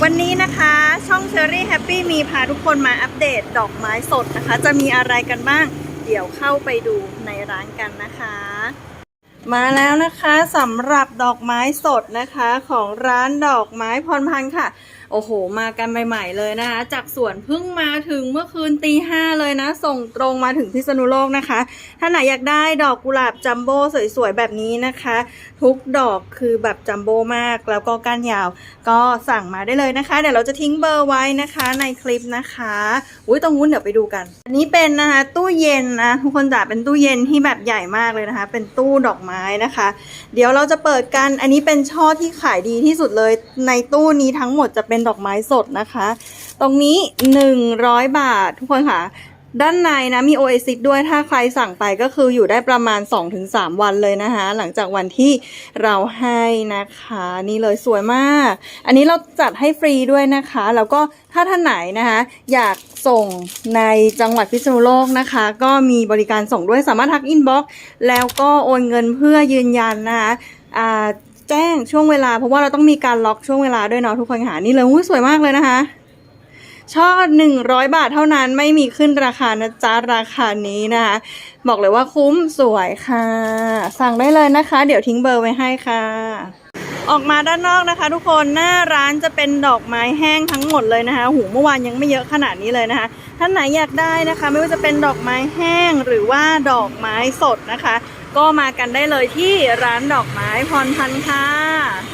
วันนี้นะคะช่องเชอรี่แฮปปี้มีพาทุกคนมาอัปเดตดอกไม้สดนะคะ จะมีอะไรกันบ้าง เดี๋ยวเข้าไปดูในร้านกันนะคะ มาแล้วนะคะสำหรับดอกไม้สดนะคะของร้านดอกไม้พรพันธ์ค่ะ โอ้โห มากันใหม่ๆเลยนะคะ จากสวนเพิ่งมาถึงเมื่อคืนตีห้าเลยนะ ส่งตรงมาถึงพิษณุโลกนะคะ ถ้าไหนอยากได้ดอกกุหลาบจัมโบ้สวยๆ แบบนี้นะคะ ทุกดอกคือแบบจัมโบ้มาก แล้วก็ก้านยาว ก็สั่งมาได้เลยนะคะ เดี๋ยวเราจะทิ้งเบอร์ไว้นะคะในคลิปนะคะอุ้ยตรงนู้นเดี๋ยวไปดูกัน อันนี้เป็นนะคะตู้เย็นนะทุกคนจ๋าเป็นตู้เย็นที่แบบใหญ่มากเลยนะคะ เป็นตู้ดอกไม้นะคะ เดี๋ยวเราจะเปิดกัน อันนี้เป็นช่อที่ขายดีที่สุดเลย ในตู้นี้ทั้งหมดจะเป็นดอกไม้สดนะคะ ตรงนี้ 100 บาท ทุกคนค่ะ ด้านในนะมีโอเอซิสด้วยถ้าใครสั่งไปก็คืออยู่ได้ประมาณ 2-3 วันเลยนะคะ หลังจากวันที่เราให้นะคะ นี่เลยสวยมาก อันนี้เราจัดให้ฟรีด้วยนะคะ แล้วก็ถ้าท่านไหนนะคะ อยากส่งในจังหวัดพิษณุโลกนะคะ ก็มีบริการส่งด้วยสามารถทักอินบ็อกซ์แล้วก็โอนเงินเพื่อยืนยันนะคะ แจ้งช่วงเวลา เพราะว่าเราต้องมีการล็อกช่วงเวลาด้วยเนาะทุกคนหานี่เลยอุ๊ยสวยมากเลยนะคะ ช่อหนึ่งร้อยบาทเท่านั้นไม่มีขึ้นราคานะจ๊ะราคานี้นะคะ บอกเลยว่าคุ้มสวยค่ะ สั่งได้เลยนะคะ เดี๋ยวทิ้งเบอร์ไว้ให้ค่ะ ออกมาด้านนอกนะคะ ทุกคนหน้าร้านจะเป็นดอกไม้แห้งทั้งหมดเลยนะคะหูเมื่อวานยังไม่เยอะขนาดนี้เลยนะคะ ท่านไหนอยากได้นะคะ ไม่ว่าจะเป็นดอกไม้แห้งหรือว่าดอกไม้สดนะคะ ก็มากันได้เลยที่ร้านดอกไม้พรพันธ์ค่ะ